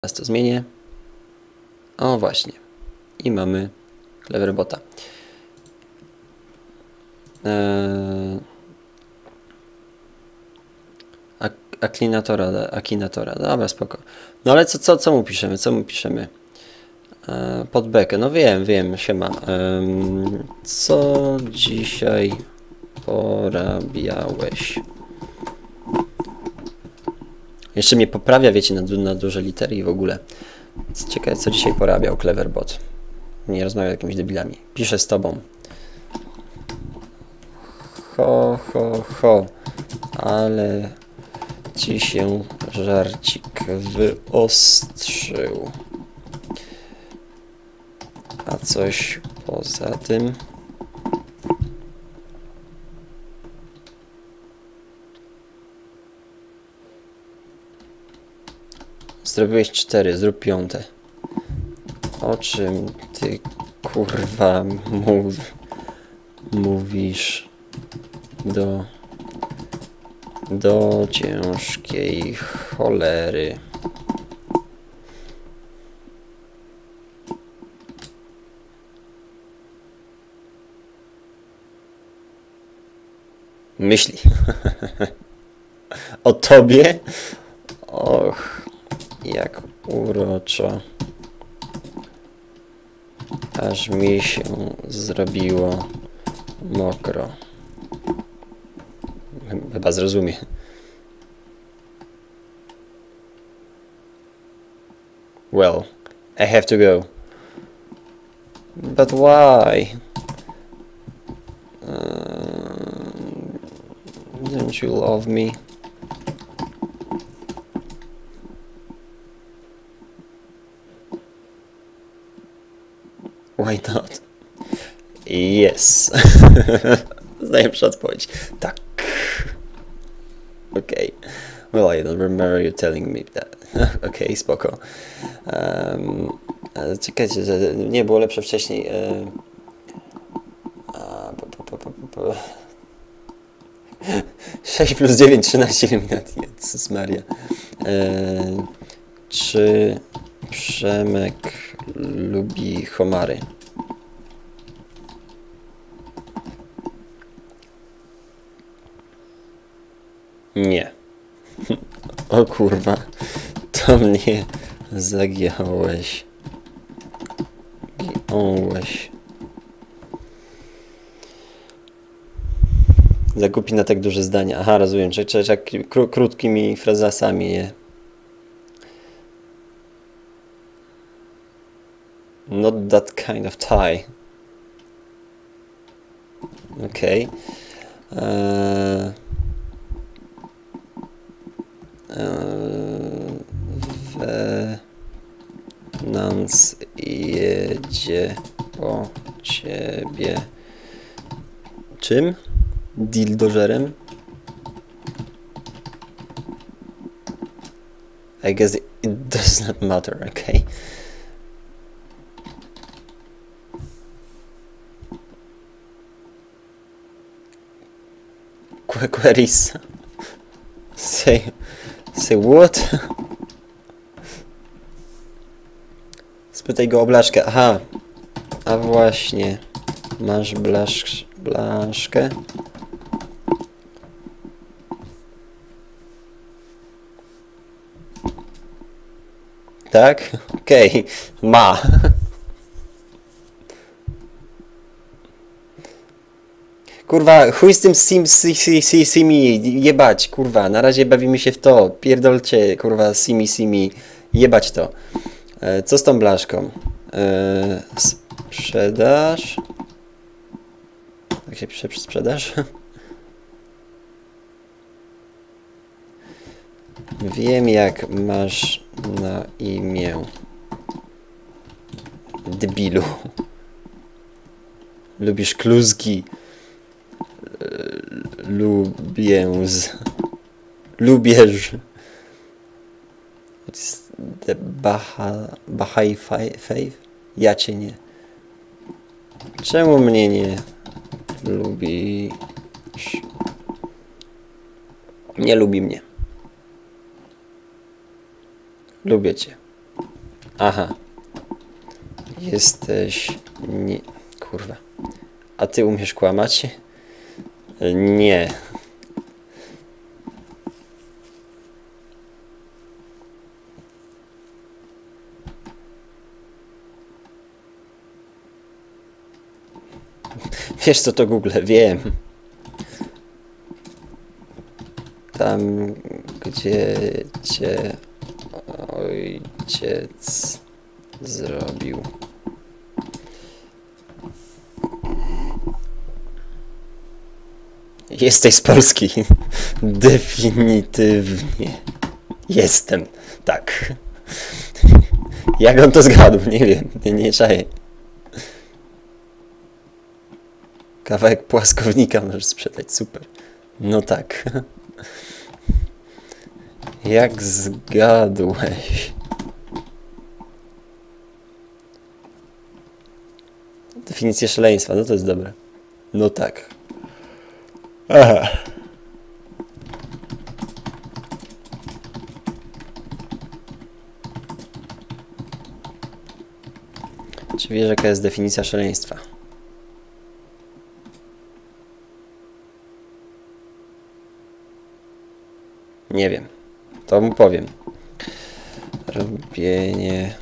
Teraz to zmienię. O właśnie. I mamy Cleverbota. Eee... Ak- Aklinatora, Akinatora. Dobra, spoko. No ale co, co, co mu piszemy? Co mu piszemy? Eee, pod bekę. No wiem, wiem, siema. Em, co dzisiaj porabiałeś? Jeszcze mnie poprawia, wiecie, na, na duże litery i w ogóle. Ciekawe, co dzisiaj porabiał Cleverbot. Nie rozmawia z jakimiś debilami. Piszę z tobą. Ho, ho, ho. Ale ci się żarcik wyostrzył. A coś poza tym? Zrobiłeś cztery, zrób piąte. O czym ty kurwa mów, mówisz do do ciężkiej cholery. Myśli. o tobie? Jak uroczo. Aż mi się zrobiło mokro. Chyba zrozumie. Well, I have to go. But why? Um, don't you love me? Why not? Yes. Najlepsza odpowiedź. Tak. Okay. Well, I don't remember you telling me that. okay, spoko. Um, czekajcie, że nie było lepsze wcześniej. E, po. 6 plus 9, 13 minut. Jezus Maria. E, czy Przemek lubi homary? Nie. O kurwa, to mnie zagiąłeś. Giąłeś. Zakupi na tak duże zdania. Aha, rozumiem. Czy, czy kró, krótkimi frazasami, nie? Not that kind of tie. Okej. Eee, Wenans jedzie po ciebie. Czym? Dildożerem? I guess it does not matter, okay? Qu- Queries. Say, what? Spytaj go o blaszkę. Aha. A właśnie. Masz blaszk, blaszkę? Tak? Okej. Ma. Kurwa, chuj z tym sim, si, si, si, simi, jebać, kurwa, na razie bawimy się w to, pierdolcie, kurwa, simi, simi, jebać to. E, co z tą blaszką? E, sprzedaż? Jak się pisze sprzedaż? Wiem jak masz na imię. Debilu. Lubisz kluzki. Lubię z... Lubierz. The Baha... Bahai Fa- Faith? Ja cię nie. Czemu mnie nie lubisz? Nie lubi mnie. Lubię cię. Aha. Jesteś... Nie... Kurwa. A ty umiesz kłamać? Nie. Wiesz co to Google? Wiem. Tam, gdzie cię ojciec zrobił. Jesteś z Polski. Definitywnie. Jestem. Tak. Jak on to zgadł? Nie wiem. Nie, nie czaję. Kawałek płaskownika możesz sprzedać. Super. No tak. Jak zgadłeś? Definicja szaleństwa, no to jest dobre. No tak. Aha. Czy wiesz, jaka jest definicja szaleństwa? Nie wiem. To mu powiem. Robienie.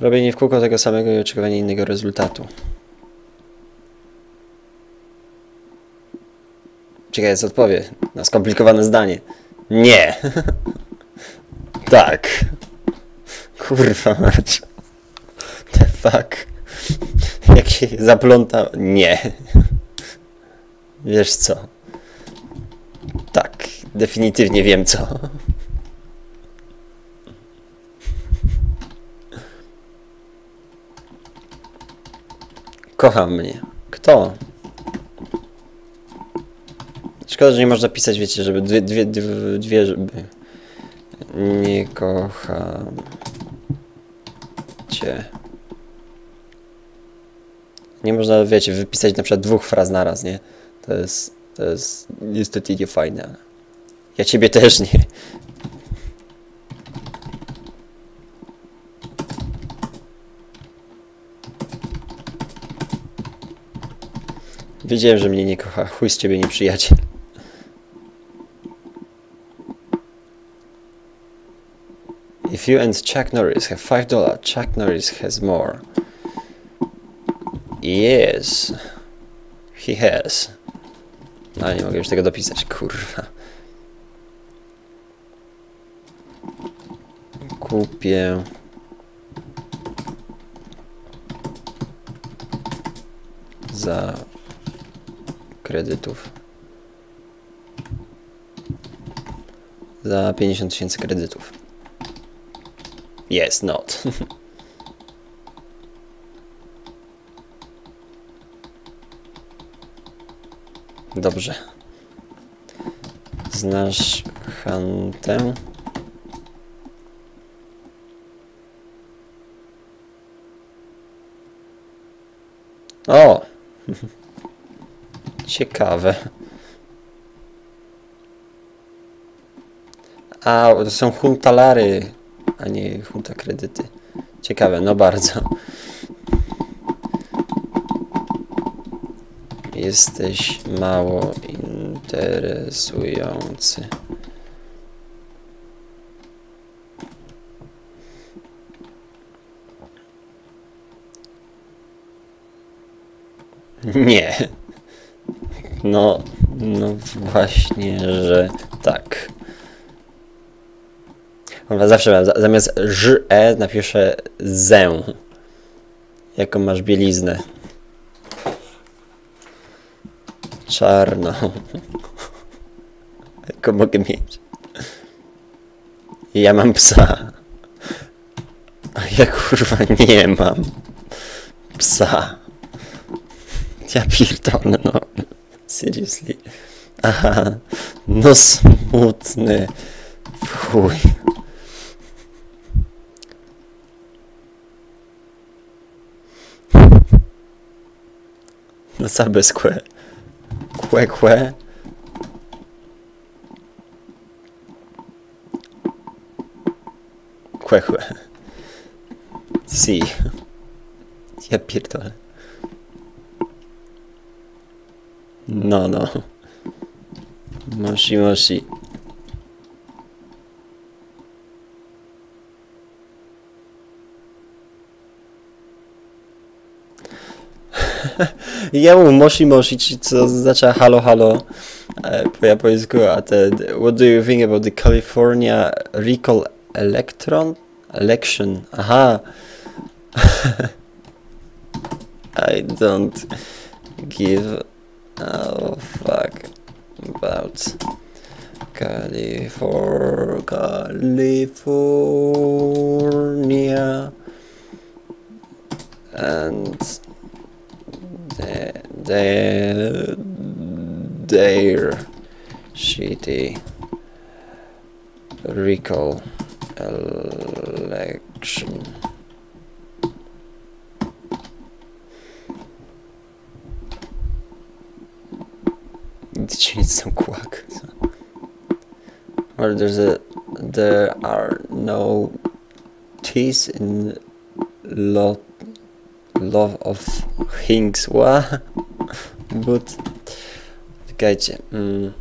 Robienie w kółko tego samego i oczekiwanie innego rezultatu. Ciekawe, co odpowie na skomplikowane zdanie. Nie. tak. Kurwa mać. The fuck. Jak się zapląta... Nie. Wiesz co? Tak, definitywnie wiem co. Kocha mnie. Kto? Szkoda, że nie można pisać, wiecie, żeby dwie, dwie, dwie, żeby... Nie kocham cię. Nie można, wiecie, wypisać na przykład dwóch fraz naraz, nie? To jest, to jest niestety nie fajne. Ja ciebie też nie. Wiedziałem, że mnie nie kocha. Chuj z ciebie, nieprzyjaciel. If you and Chuck Norris have five dollar, Chuck Norris has more. Yes. He has. No, ale nie mogę już tego dopisać, kurwa. Kupię... Za kredytów. Za 50 tysięcy kredytów. Yes, not. Dobrze. Znasz Hantę? O! Ciekawe. A, to są huntalary, a nie hunta kredyty. Ciekawe, no bardzo. Jesteś mało interesujący. Nie. No, no właśnie, że tak. Zawsze mam, zamiast ż e napiszę zę. Jaką masz bieliznę. Czarną. Jaką mogę mieć. Ja mam psa. A ja kurwa nie mam psa. Ja pierdolę, no. Seriously. Aha, no smutny. Chuj. No cabe skłe. Kłe, kłe. Kłe, kłe. Si. Ja pierdolę. No, no. Moshi, moshi. Jemu moshi moshi, co oznacza halo halo po japońsku, a ten What do you think about the California Recall Electron? Election. Aha. I don't give a fuck about Califor California and the, their shitty recall election. You need some quack? Well, there's a there are no teeth in lot love of things. What? But czekajcie. Mm.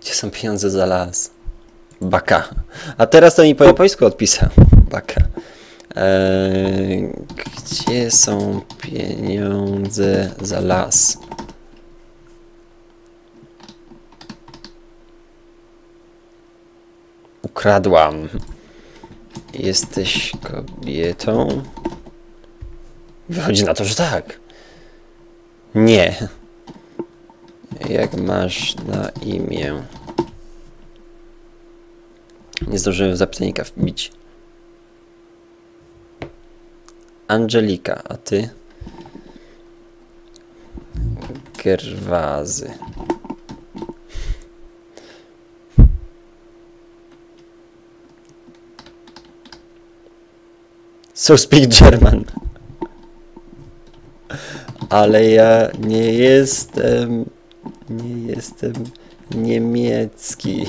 Gdzie są pieniądze za las? Baka. A teraz to mi po japońsku odpisał. Baka. Eee, gdzie są pieniądze za las? Ukradłam. Jesteś kobietą? Wychodzi na to, że tak. Nie. Jak masz na imię? Nie zdążyłem w zapytanika wbić. Angelika, a ty? Gerwazy. So speak German. Ale ja nie jestem. Nie jestem niemiecki.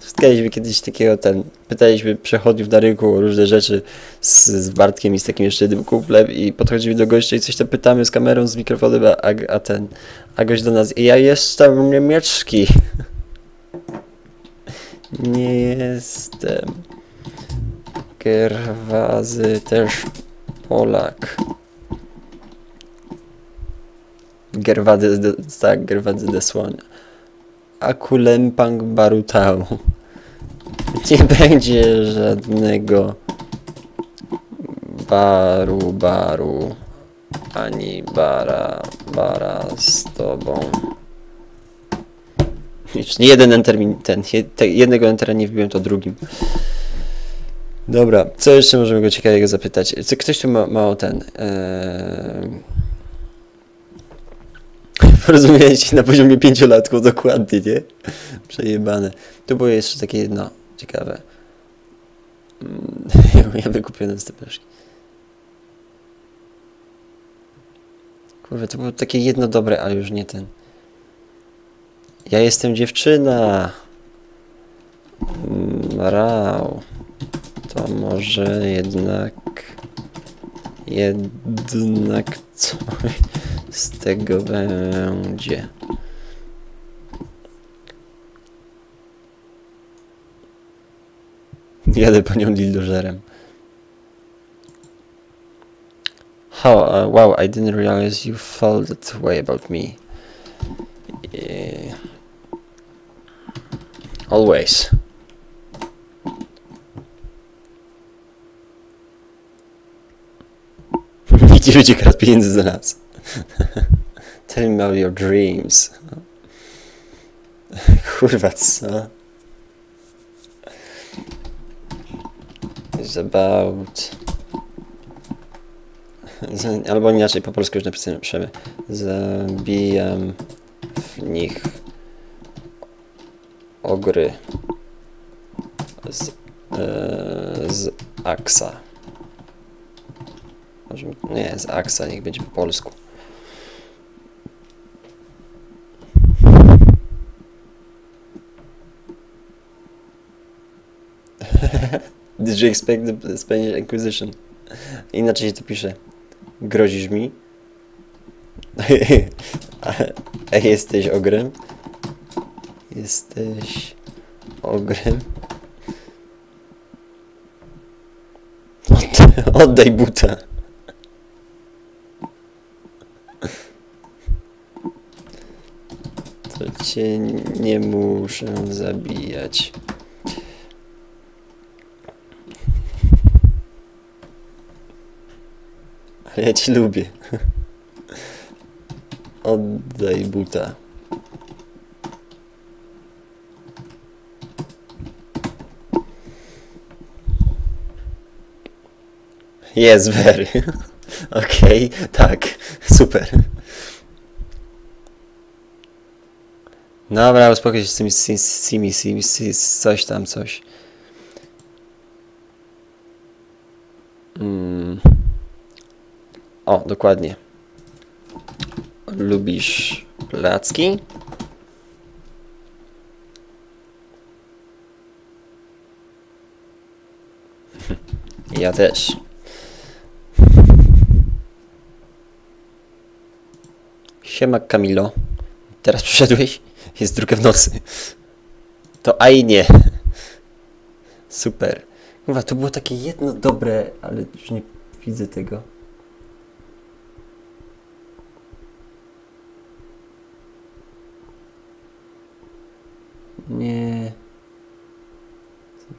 Spotkaliśmy kiedyś takiego ten. Pytaliśmy przechodniów na rynku różne rzeczy z, z Bartkiem i z takim jeszcze jednym kumplem i podchodzimy do gościa i coś tam pytamy z kamerą, z mikrofonem, a, a ten. A gość do nas. Ja jestem niemiecki. Nie jestem. Gerwazy też Polak. Gerwady, de, tak, Gerwady Desłonia. Akulempang Barutał. Nie będzie żadnego baru, baru, ani bara, bara z tobą. Już jeden enter, ten, je, te, jednego entera nie wbiłem, to drugim. Dobra, co jeszcze możemy go ciekawego zapytać? Co ktoś tu ma, ma o ten. Się na poziomie pięciolatków dokładnie, nie? Przejebane. Tu było jeszcze takie jedno ciekawe. Mm, Ja wykupiłem z te peszki. Kurwa, to było takie jedno dobre, ale już nie ten. Ja jestem dziewczyna. Mm, Rał. To może jednak. Jednak coś z tego będzie. Jadę po nią dildożerem. How, uh, wow, I didn't realize you felt that way about me. Yeah. Always. Nie będzie kradł pieniędzy za nas. Tell me about your dreams. Kurwa, co? It's about... Albo inaczej, po polsku już napisałem przemy. Zabijam w nich ogry. z, e, z Aksa. Nie, z Aksa, niech będzie po polsku. Did you expect the Spanish Inquisition? Inaczej się to pisze. Grozisz mi? Jesteś ogrem? Jesteś ogrem? Oddaj buta. Cię nie muszę zabijać. Ale ja cię lubię. Oddaj buta. Jest very. Okej, tak, super. Dobra, uspokój się z tymi si- simi, simi, si- coś tam, coś. Mm. O, dokładnie. Lubisz placki? Ja też. Siema Kamilo. Teraz przyszedłeś? Jest druga w nocy. To aj nie. Super. Chyba to było takie jedno dobre, ale już nie widzę tego. Nie.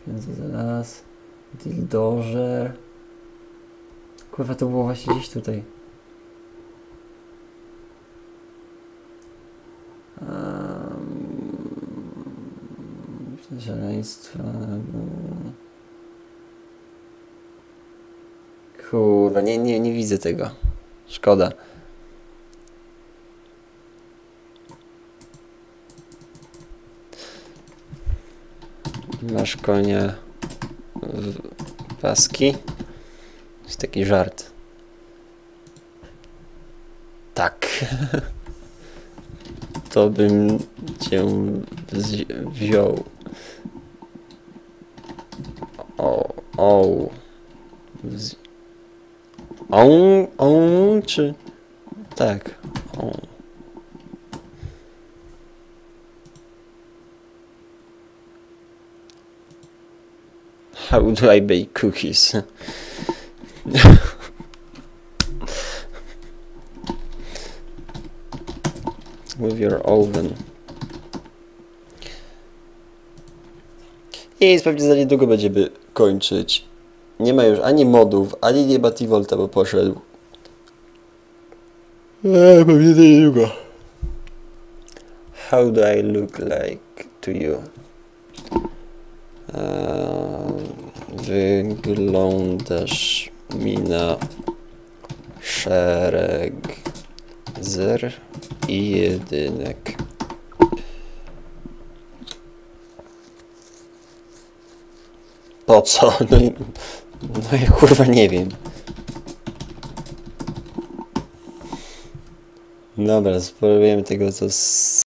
Pieniądze za las. Dildożer. Kurwa, to było właśnie gdzieś tutaj. Um, szaleństwa. Kurwa, nie, nie, nie widzę tego. Szkoda. Masz konia w paski? Jest taki żart. Tak. To bym cię wzi- wziął. O, o. Wzi- On, on, czy... Tak, on. How do I bake cookies? With your oven. I pewnie za niedługo będziemy kończyć. Nie ma już ani modów, ani nie ma T-Volta, bo poszedł. Eee, pewnie za niedługo. How do I look like to you? Eee, wyglądasz mi na szereg zer i jedynek. Po co? No, no ja kurwa nie wiem. Dobra, spróbujemy tego co